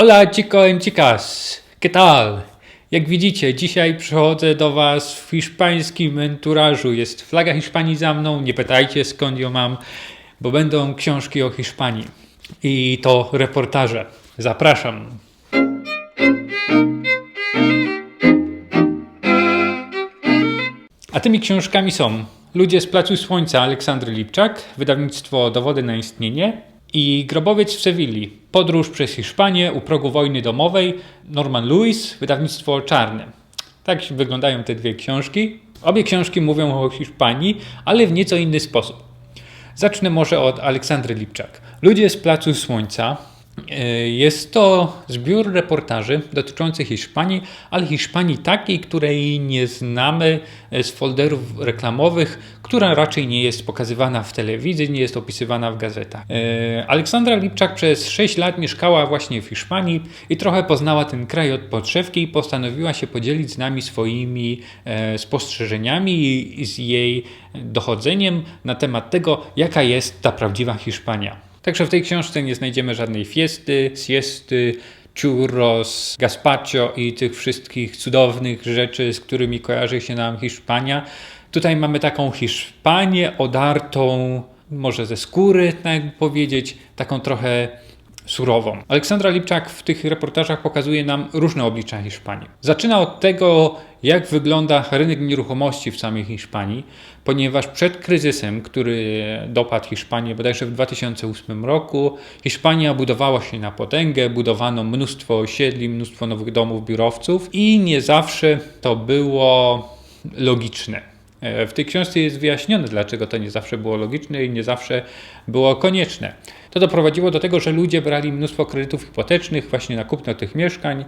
Hola chico en chicas, ¿qué tal? Jak widzicie, dzisiaj przychodzę do Was w hiszpańskim enturażu. Jest flaga Hiszpanii za mną, nie pytajcie skąd ją mam, bo będą książki o Hiszpanii. I to reportaże. Zapraszam. A tymi książkami są Ludzie z Placu Słońca Aleksandry Lipczak, wydawnictwo Dowody na istnienie i Grobowiec w Sewilli, Podróż przez Hiszpanię u progu wojny domowej Norman Lewis, wydawnictwo Czarne. Tak wyglądają te dwie książki. Obie książki mówią o Hiszpanii, ale w nieco inny sposób. Zacznę może od Aleksandry Lipczak. Ludzie z Placu Słońca Jest to zbiór reportaży dotyczących Hiszpanii, ale Hiszpanii takiej, której nie znamy e, z folderów reklamowych, która raczej nie jest pokazywana w telewizji, nie jest opisywana w gazetach. E, Aleksandra Lipczak przez 6 lat mieszkała właśnie w Hiszpanii i trochę poznała ten kraj od podszewki i postanowiła się podzielić z nami swoimi e, spostrzeżeniami i z jej dochodzeniem na temat tego, jaka jest ta prawdziwa Hiszpania. Także w tej książce nie znajdziemy żadnej fiesty, siesty, churros, gazpacho i tych wszystkich cudownych rzeczy, z którymi kojarzy się nam Hiszpania. Tutaj mamy taką Hiszpanię odartą może ze skóry, tak powiedzieć, taką trochę surową. Aleksandra Lipczak w tych reportażach pokazuje nam różne oblicza Hiszpanii. Zaczyna od tego, jak wygląda rynek nieruchomości w samej Hiszpanii, ponieważ przed kryzysem, który dopadł Hiszpanię bodajże w 2008 roku, Hiszpania budowała się na potęgę, budowano mnóstwo osiedli, mnóstwo nowych domów, biurowców i nie zawsze to było logiczne. E, W tej książce jest wyjaśnione, dlaczego to nie zawsze było logiczne i nie zawsze było konieczne. To doprowadziło do tego, że ludzie brali mnóstwo kredytów hipotecznych właśnie na kupno tych mieszkań.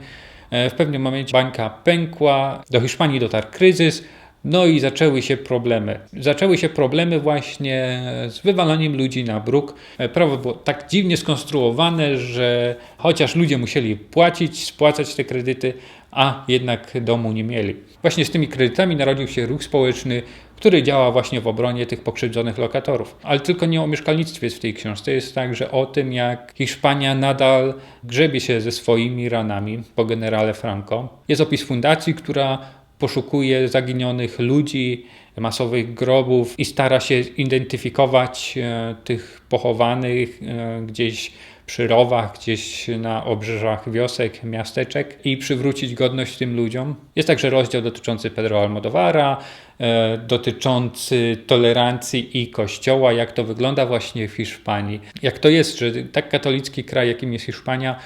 E, W pewnym momencie bańka pękła, do Hiszpanii dotarł kryzys, no i zaczęły się problemy. Zaczęły się problemy właśnie z wywalaniem ludzi na bruk. E, Prawo było tak dziwnie skonstruowane, że chociaż ludzie musieli płacić, spłacać te kredyty, a jednak domu nie mieli. Właśnie z tymi kredytami narodził się ruch społeczny, który działa właśnie w obronie tych pokrzywdzonych lokatorów. Ale tylko nie o mieszkalnictwie jest w tej książce, jest także o tym, jak Hiszpania nadal grzebie się ze swoimi ranami po generale Franco. Jest opis fundacji, która poszukuje zaginionych ludzi, masowych grobów i stara się identyfikować e, tych pochowanych e, gdzieś przy rowach, gdzieś na obrzeżach wiosek, miasteczek i przywrócić godność tym ludziom. Jest także rozdział dotyczący Pedro Almodovara, e, dotyczący tolerancji i kościoła, jak to wygląda właśnie w Hiszpanii. Jak to jest, że tak katolicki kraj, jakim jest Hiszpania,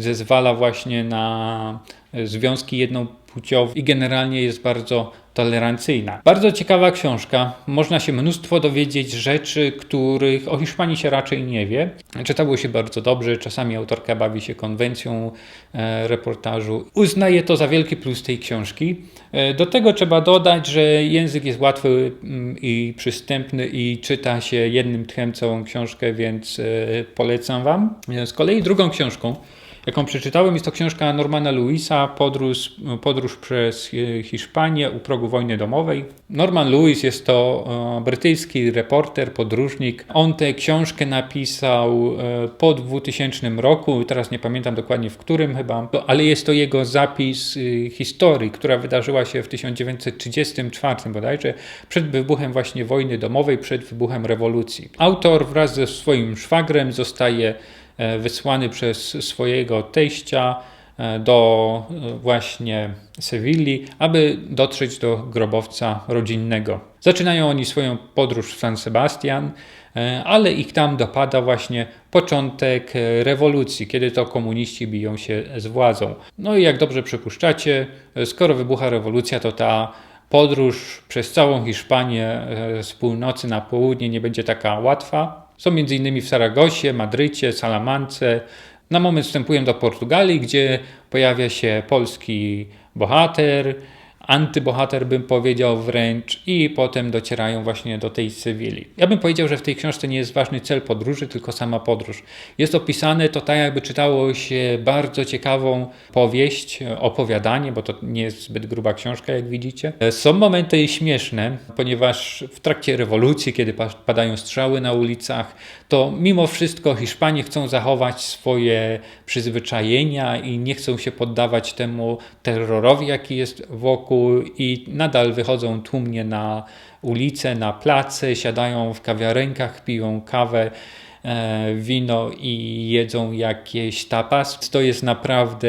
zezwala właśnie na związki jednopłciowe i generalnie jest bardzo tolerancyjna. Bardzo ciekawa książka. Można się mnóstwo dowiedzieć rzeczy, których o Hiszpanii się raczej nie wie. Czytało się bardzo dobrze. Czasami autorka bawi się konwencją e, reportażu. Uznaję to za wielki plus tej książki. E, do tego trzeba dodać, że język jest łatwy mm, i przystępny i czyta się jednym tchem całą książkę, więc e, polecam Wam. E, Z kolei drugą książką, jaką przeczytałem, jest to książka Normana Lewisa Podróż, podróż przez e, Hiszpanię u progu wojny domowej. Norman Lewis jest to e, brytyjski reporter, podróżnik. On tę książkę napisał e, po 2000 roku, teraz nie pamiętam dokładnie w którym chyba, ale jest to jego zapis historii, która wydarzyła się w 1934 bodajże, przed wybuchem właśnie wojny domowej, przed wybuchem rewolucji. Autor wraz ze swoim szwagrem zostaje wysłany przez swojego teścia e, do e, właśnie Sewilli, aby dotrzeć do grobowca rodzinnego. Zaczynają oni swoją podróż w San Sebastian, e, ale ich tam dopada właśnie początek e, rewolucji, kiedy to komuniści biją się z władzą. No i jak dobrze przypuszczacie, e, skoro wybucha rewolucja, to ta podróż przez całą Hiszpanię e, z północy na południe nie będzie taka łatwa. Są m.in. w Saragosie, Madrycie, Salamance. Na moment wstępują do Portugalii, gdzie pojawia się polski bohater, antybohater bym powiedział wręcz i potem docierają właśnie do tej Sewilli. Ja bym powiedział, że w tej książce nie jest ważny cel podróży, tylko sama podróż. Jest opisane to tak jakby czytało się bardzo ciekawą powieść, opowiadanie, bo to nie jest zbyt gruba książka jak widzicie. Są momenty śmieszne, ponieważ w trakcie rewolucji, kiedy pa- padają strzały na ulicach, to mimo wszystko Hiszpanie chcą zachować swoje przyzwyczajenia i nie chcą się poddawać temu terrorowi, jaki jest wokół i nadal wychodzą tłumnie na ulice, na place, siadają w kawiarenkach, piją kawę, e, wino i jedzą jakieś tapas. To jest naprawdę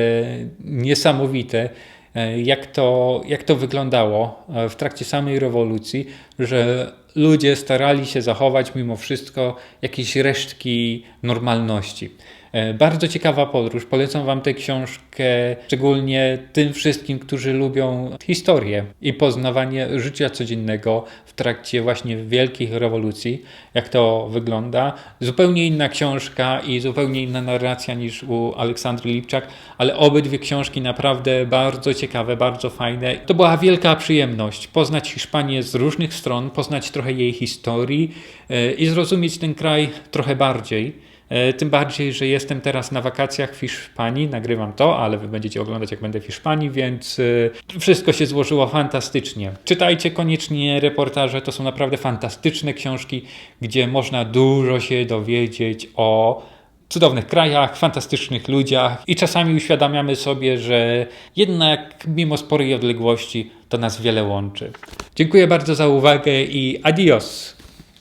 niesamowite, e, jak to, jak to wyglądało e, w trakcie samej rewolucji, że ludzie starali się zachować mimo wszystko jakieś resztki normalności. E, Bardzo ciekawa podróż. Polecam Wam tę książkę, szczególnie tym wszystkim, którzy lubią historię i poznawanie życia codziennego w trakcie właśnie wielkich rewolucji, jak to wygląda. Zupełnie inna książka i zupełnie inna narracja niż u Aleksandry Lipczak, ale obydwie książki naprawdę bardzo ciekawe, bardzo fajne. To była wielka przyjemność poznać Hiszpanię z różnych stron, poznać trochę jej historii e, i zrozumieć ten kraj trochę bardziej. E, Tym bardziej, że jestem teraz na wakacjach w Hiszpanii, nagrywam to, ale wy będziecie oglądać jak będę w Hiszpanii, więc e, wszystko się złożyło fantastycznie. Czytajcie koniecznie reportaże, to są naprawdę fantastyczne książki, gdzie można dużo się dowiedzieć o cudownych krajach, fantastycznych ludziach i czasami uświadamiamy sobie, że jednak mimo sporej odległości to nas wiele łączy. Dziękuję bardzo za uwagę i adios!